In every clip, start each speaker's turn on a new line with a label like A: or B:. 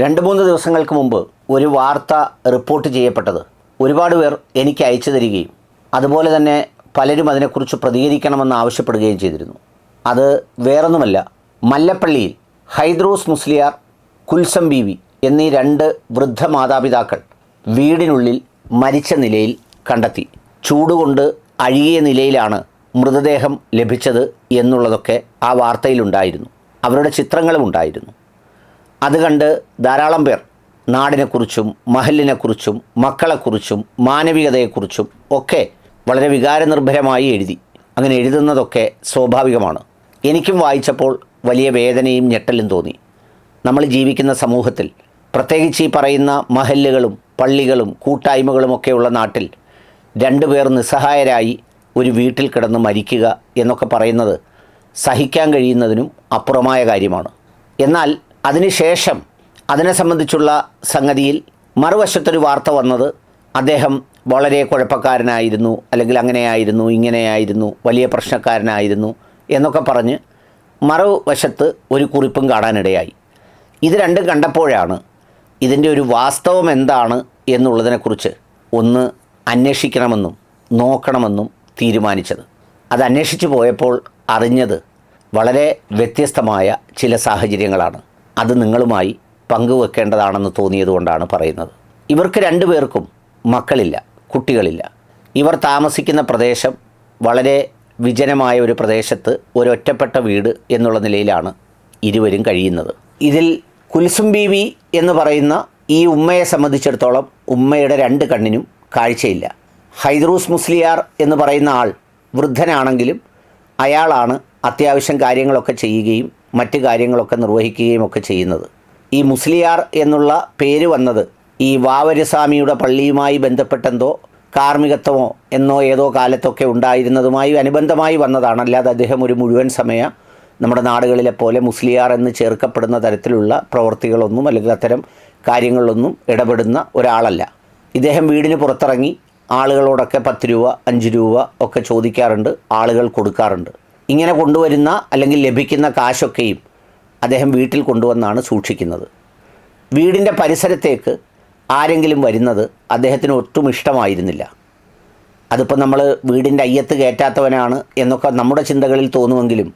A: രണ്ട് മൂന്ന് ദിവസങ്ങൾക്ക് മുമ്പ് ഒരു വാർത്ത റിപ്പോർട്ട് ചെയ്യപ്പെട്ടത്. ഒരുപാട് പേർ എനിക്ക് അയച്ചു തരികയും അതുപോലെ തന്നെ പലരും അതിനെക്കുറിച്ച് പ്രതികരിക്കണമെന്ന് ആവശ്യപ്പെടുകയും ചെയ്തിരുന്നു. അത് വേറൊന്നുമല്ല മല്ലപ്പള്ളിയിൽ ഹൈദ്രോസ് മുസ്ലിയാർ കുൽസം ബീവി എന്നീ രണ്ട് വൃദ്ധ മാതാപിതാക്കൾ വീടിനുള്ളിൽ മരിച്ച നിലയിൽ കണ്ടെത്തി. ചൂടുകൊണ്ട് അഴുകിയ നിലയിലാണ് മൃതദേഹം ലഭിച്ചത് എന്നുള്ളതൊക്കെ ആ വാർത്തയിലുണ്ടായിരുന്നു. അവരുടെ ചിത്രങ്ങളും ഉണ്ടായിരുന്നു. അത് കണ്ട് ധാരാളം പേർ നാടിനെക്കുറിച്ചും മഹലിനെക്കുറിച്ചും മക്കളെക്കുറിച്ചും മാനവികതയെക്കുറിച്ചും ഒക്കെ വളരെ വികാരനിർഭരമായി എഴുതി. അങ്ങനെ എഴുതുന്നതൊക്കെ സ്വാഭാവികമാണ്. എനിക്കും വായിച്ചപ്പോൾ വലിയ വേദനയും ഞെട്ടലും തോന്നി. നമ്മൾ ജീവിക്കുന്ന സമൂഹത്തിൽ പ്രത്യേകിച്ച് ഈ പറയുന്ന മഹല്ലുകളും പള്ളികളും കൂട്ടായ്മകളുമൊക്കെയുള്ള നാട്ടിൽ രണ്ടുപേർ നിസ്സഹായരായി ഒരു വീട്ടിൽ കിടന്ന് മരിക്കുക എന്നൊക്കെ പറയുന്നത് സഹിക്കാൻ കഴിയുന്നതിനും അപ്പുറമായ കാര്യമാണ്. എന്നാൽ അതിനുശേഷം അതിനെ സംബന്ധിച്ചുള്ള സംഗതിയിൽ മറുവശത്തൊരു വാർത്ത വന്നത് അദ്ദേഹം വളരെ കുഴപ്പക്കാരനായിരുന്നു അല്ലെങ്കിൽ അങ്ങനെയായിരുന്നു ഇങ്ങനെയായിരുന്നു വലിയ പ്രശ്നക്കാരനായിരുന്നു എന്നൊക്കെ പറഞ്ഞ് മറുവശത്ത് ഒരു കുറിപ്പും കാണാനിടയായി. ഇത് രണ്ടും കണ്ടപ്പോഴാണ് ഇതിന്റെ ഒരു വാസ്തവം എന്താണ് എന്നുള്ളതിനെക്കുറിച്ച് ഒന്ന് അന്വേഷിക്കണമെന്നും നോക്കണമെന്നും തീരുമാനിച്ചത്. അത് അന്വേഷിച്ചു പോയപ്പോൾ അറിഞ്ഞത് വളരെ വ്യത്യസ്തമായ ചില സാഹചര്യങ്ങളാണ്. അത് നിങ്ങളുമായി പങ്കുവെക്കേണ്ടതാണെന്ന് തോന്നിയതുകൊണ്ടാണ് പറയുന്നത്. ഇവർക്ക് രണ്ടുപേർക്കും മക്കളില്ല കുട്ടികളില്ല. ഇവർ താമസിക്കുന്ന പ്രദേശം വളരെ വിജനമായ ഒരു പ്രദേശത്ത് ഒരൊറ്റപ്പെട്ട വീട് എന്നുള്ള നിലയിലാണ് ഇരുവരും കഴിയുന്നത്. ഇതിൽ കുൽസും ബീവി എന്ന് പറയുന്ന ഈ ഉമ്മയെ സംബന്ധിച്ചിടത്തോളം ഉമ്മയുടെ രണ്ട് കണ്ണിനും കാഴ്ചയില്ല. ഹൈദ്രൂസ് മുസ്ലിയാർ എന്ന് പറയുന്ന ആൾ വൃദ്ധനാണെങ്കിലും അയാളാണ് അത്യാവശ്യം കാര്യങ്ങളൊക്കെ ചെയ്യുകയും മറ്റ് കാര്യങ്ങളൊക്കെ നിർവഹിക്കുകയും ഒക്കെ ചെയ്യുന്നത്. ഈ മുസ്ലിയാർ എന്നുള്ള പേര് വന്നത് ഈ വാവരസ്വാമിയുടെ പള്ളിയുമായി ബന്ധപ്പെട്ടെന്തോ കാർമ്മികത്വമോ എന്നോ ഏതോ കാലത്തൊക്കെ ഉണ്ടായിരുന്നതുമായി അനുബന്ധമായി വന്നതാണ്. അല്ലാതെ അദ്ദേഹം ഒരു മുഴുവൻ സമയ നമ്മുടെ നാടുകളിലെ പോലെ മുസ്ലിയാർ എന്ന് ചേർക്കപ്പെടുന്ന തരത്തിലുള്ള പ്രവൃത്തികളൊന്നും അല്ലെങ്കിൽ അത്തരം കാര്യങ്ങളിലൊന്നും ഇടപെടുന്ന ഒരാളല്ല. ഇദ്ദേഹം വീടിന് പുറത്തിറങ്ങി ആളുകളോടൊക്കെ പത്ത് രൂപ അഞ്ച് രൂപ ഒക്കെ ചോദിക്കാറുണ്ട് ആളുകൾ കൊടുക്കാറുണ്ട്. ഇങ്ങനെ കൊണ്ടുവരുന്ന അല്ലെങ്കിൽ ലഭിക്കുന്ന കാശൊക്കെയും അദ്ദേഹം വീട്ടിൽ കൊണ്ടുവന്നാണ് സൂക്ഷിക്കുന്നത്. വീടിന്റെ പരിസരത്തേക്ക് ആരെങ്കിലും വരുന്നത് അദ്ദേഹത്തിന് ഒട്ടും ഇഷ്ടമായിരുന്നില്ല. അതിപ്പോൾ നമ്മൾ വീടിന്റെ അയ്യത്ത് കയറ്റാത്തവനാണ് എന്നൊക്കെ നമ്മുടെ ചിന്തകളിൽ തോന്നുമെങ്കിലും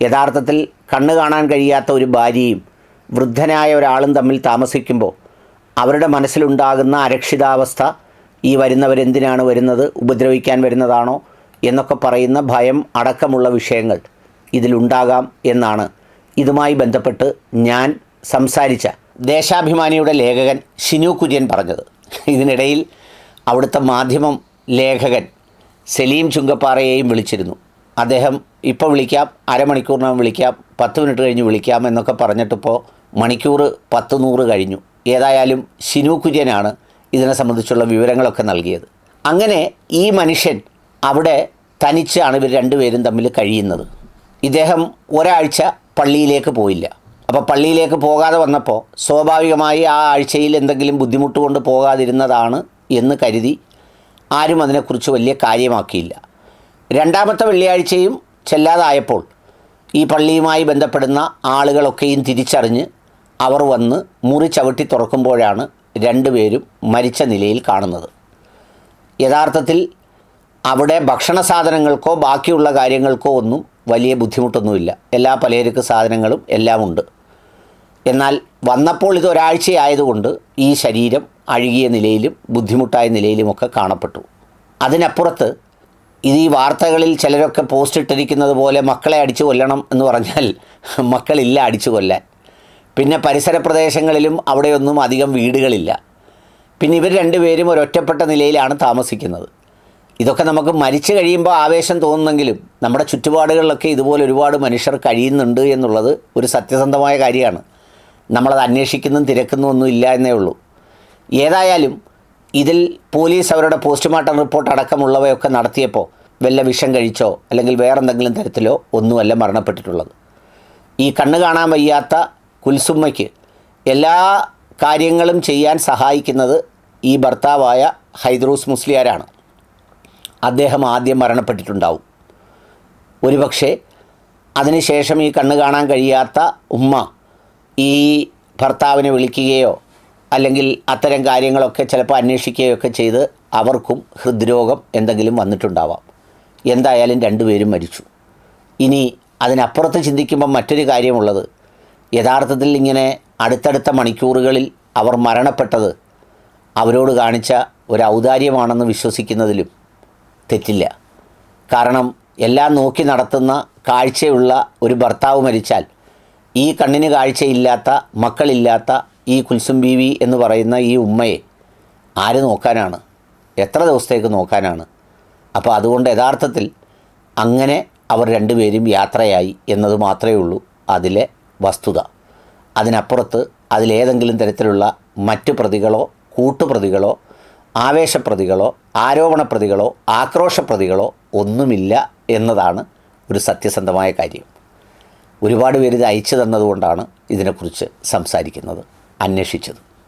A: യഥാർത്ഥത്തിൽ കണ്ണ് കാണാൻ കഴിയാത്ത ഒരു ഭാര്യയും വൃദ്ധനായ ഒരാളും തമ്മിൽ താമസിക്കുമ്പോൾ അവരുടെ മനസ്സിലുണ്ടാകുന്ന അരക്ഷിതാവസ്ഥ ഈ വരുന്നവരെന്തിനാണ് വരുന്നത് ഉപദ്രവിക്കാൻ വരുന്നതാണോ എന്നൊക്കെ പറയുന്ന ഭയം അടക്കമുള്ള വിഷയങ്ങൾ ഇതിലുണ്ടാകാം എന്നാണ്. ഇതുമായി ബന്ധപ്പെട്ട് ഞാൻ സംസാരിച്ച ദേശാഭിമാനിയുടെ ലേഖകൻ ഷിനു കുര്യൻ പറഞ്ഞത്. ഇതിനിടയിൽ അവിടുത്തെ മാധ്യമം ലേഖകൻ സലീം ചുങ്കപ്പാറയെയും വിളിച്ചിരുന്നു. അദ്ദേഹം ഇപ്പോൾ വിളിക്കാം അരമണിക്കൂറിനകം വിളിക്കാം പത്ത് മിനിറ്റ് കഴിഞ്ഞ് വിളിക്കാം എന്നൊക്കെ പറഞ്ഞിട്ടിപ്പോൾ മണിക്കൂർ പത്ത് നൂറ് കഴിഞ്ഞു. ഏതായാലും ഷിനു കുര്യനാണ് ഇതിനെ സംബന്ധിച്ചുള്ള വിവരങ്ങളൊക്കെ നൽകിയത്. അങ്ങനെ ഈ മനുഷ്യൻ അവിടെ തനിച്ചാണ് ഇവർ രണ്ടുപേരും തമ്മിൽ കഴിയുന്നത്. ഇദ്ദേഹം ഒരാഴ്ച പള്ളിയിലേക്ക് പോയില്ല. അപ്പോൾ പള്ളിയിലേക്ക് പോകാതെ വന്നപ്പോൾ സ്വാഭാവികമായി ആ ആഴ്ചയിൽ എന്തെങ്കിലും ബുദ്ധിമുട്ട് കൊണ്ട് പോകാതിരുന്നതാണ് എന്ന് കരുതി ആരും അതിനെക്കുറിച്ച് വലിയ കാര്യമാക്കിയില്ല. രണ്ടാമത്തെ വെള്ളിയാഴ്ചയും ചെല്ലാതായപ്പോൾ ഈ പള്ളിയുമായി ബന്ധപ്പെടുന്ന ആളുകളൊക്കെയും തിരിച്ചറിഞ്ഞ് അവർ വന്ന് മുറി ചവിട്ടി തുറക്കുമ്പോഴാണ് രണ്ടുപേരും മരിച്ച നിലയിൽ കാണുന്നത്. യഥാർത്ഥത്തിൽ അവിടെ ഭക്ഷണ സാധനങ്ങൾക്കോ ബാക്കിയുള്ള കാര്യങ്ങൾക്കോ ഒന്നും വലിയ ബുദ്ധിമുട്ടൊന്നുമില്ല. എല്ലാ പലചരക്ക് സാധനങ്ങളും എല്ലാം ഉണ്ട് എന്നാൽ വന്നപ്പോൾ ഇത് ഒരാഴ്ചയായതുകൊണ്ട് ഈ ശരീരം അഴുകിയ നിലയിലും ബുദ്ധിമുട്ടായ നിലയിലുമൊക്കെ കാണപ്പെട്ടു. അതിനപ്പുറത്ത് ഇത് ഈ വാർത്തകളിൽ ചിലരൊക്കെ പോസ്റ്റ് ഇട്ടിരിക്കുന്നത് പോലെ മക്കളെ അടിച്ചു കൊല്ലണം എന്ന് പറഞ്ഞാൽ മക്കളില്ല അടിച്ചു കൊല്ലാൻ. പിന്നെ പരിസര പ്രദേശങ്ങളിലും അവിടെയൊന്നും അധികം വീടുകളില്ല. പിന്നെ ഇവർ രണ്ടുപേരും ഒരൊറ്റപ്പെട്ട നിലയിലാണ് താമസിക്കുന്നത്. ഇതൊക്കെ നമുക്ക് മരിച്ചു കഴിയുമ്പോൾ ആവേശം തോന്നുന്നെങ്കിലും നമ്മുടെ ചുറ്റുപാടുകളിലൊക്കെ ഇതുപോലെ ഒരുപാട് മനുഷ്യർ കഴിയുന്നുണ്ട് എന്നുള്ളത് ഒരു സത്യസന്ധമായ കാര്യമാണ്. നമ്മളത് അന്വേഷിക്കുന്നതും തിരക്കുന്നതും ഒന്നും ഇല്ല എന്നേ ഉള്ളൂ. ഏതായാലും ഇതിൽ പോലീസ് അവരുടെ പോസ്റ്റ്മോർട്ടം റിപ്പോർട്ട് അടക്കമുള്ളവയൊക്കെ നടത്തിയപ്പോൾ വല്ല വിഷം കഴിച്ചോ അല്ലെങ്കിൽ വേറെന്തെങ്കിലും തരത്തിലോ ഒന്നുമല്ല മരണപ്പെട്ടിട്ടുള്ളത്. ഈ കണ്ണ് കാണാൻ വയ്യാത്ത കുൽസുമ്മയ്ക്ക് എല്ലാ കാര്യങ്ങളും ചെയ്യാൻ സഹായിക്കുന്നത് ഈ ഭർത്താവായ ഹൈദ്രൂസ് മുസ്ലിയാരാണ്. അദ്ദേഹം ആദ്യം മരണപ്പെട്ടിട്ടുണ്ടാവും. ഒരുപക്ഷെ അതിനുശേഷം ഈ കണ്ണ് കാണാൻ കഴിയാത്ത ഉമ്മ ഈ ഭർത്താവിനെ വിളിക്കുകയോ അല്ലെങ്കിൽ അത്തരം കാര്യങ്ങളൊക്കെ ചിലപ്പോൾ അന്വേഷിക്കുകയോ ഒക്കെ ചെയ്ത് അവർക്കും ഹൃദ്രോഗം എന്തെങ്കിലും വന്നിട്ടുണ്ടാവാം. എന്തായാലും രണ്ടുപേരും മരിച്ചു. ഇനി അതിനപ്പുറത്ത് ചിന്തിക്കുമ്പോൾ മറ്റൊരു കാര്യമുള്ളത്. യഥാർത്ഥത്തിൽ ഇങ്ങനെ അടുത്തടുത്ത മണിക്കൂറുകളിൽ അവർ മരണപ്പെട്ടത് അവരോട് കാണിച്ച ഒരു ഔദാര്യമാണെന്ന് വിശ്വസിക്കുന്നതിലും തെറ്റില്ല. കാരണം എല്ലാം നോക്കി നടത്തുന്ന കാഴ്ചയുള്ള ഒരു ഭർത്താവ് മരിച്ചാൽ ഈ കണ്ണിന് കാഴ്ചയില്ലാത്ത മക്കളില്ലാത്ത ഈ കുൽസും ബീവി എന്ന് പറയുന്ന ഈ ഉമ്മയെ ആര് നോക്കാനാണ്? എത്ര ദിവസത്തേക്ക് നോക്കാനാണ്? അപ്പോൾ അതുകൊണ്ട് യഥാർത്ഥത്തിൽ അങ്ങനെ അവർ രണ്ടുപേരും യാത്രയായി എന്നത് മാത്രമേ ഉള്ളൂ അതിലെ വസ്തുത. അതിനപ്പുറത്ത് അതിലേതെങ്കിലും തരത്തിലുള്ള മറ്റു പ്രതികളോ കൂട്ടുപ്രതികളോ ആവേശപ്രതികളോ ആരോപണപ്രതികളോ ആക്രോശപ്രതികളോ ഒന്നുമില്ല എന്നതാണ് ഒരു സത്യസന്ധമായ കാര്യം. ഒരുപാട് പേര് ഇത് അയച്ചു തന്നതുകൊണ്ടാണ് ഇതിനെക്കുറിച്ച് സംസാരിക്കുന്നത് അന്വേഷിച്ചത്.